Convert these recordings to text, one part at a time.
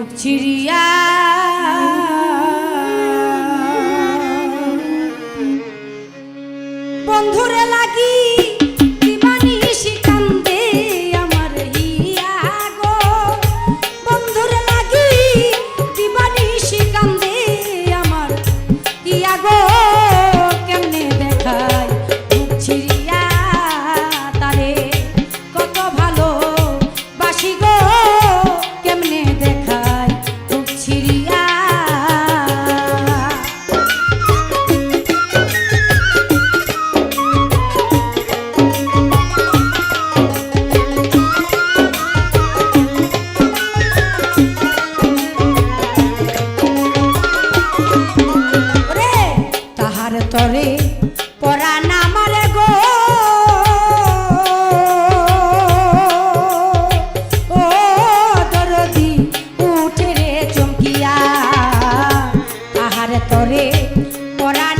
মুখ ছিড়িয়া বন্ধুরে লাগি পরাণ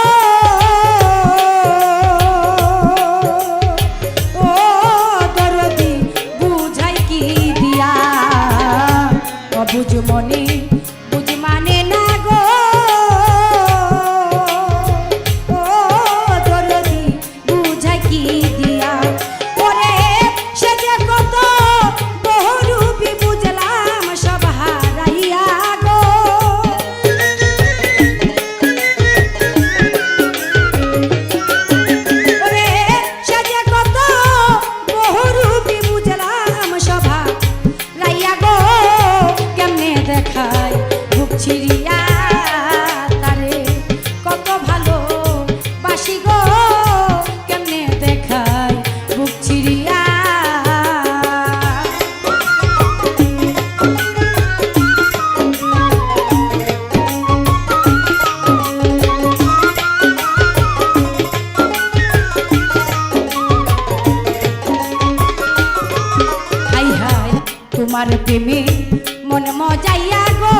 তোমার প্রেমে মন মজাইয়া গো।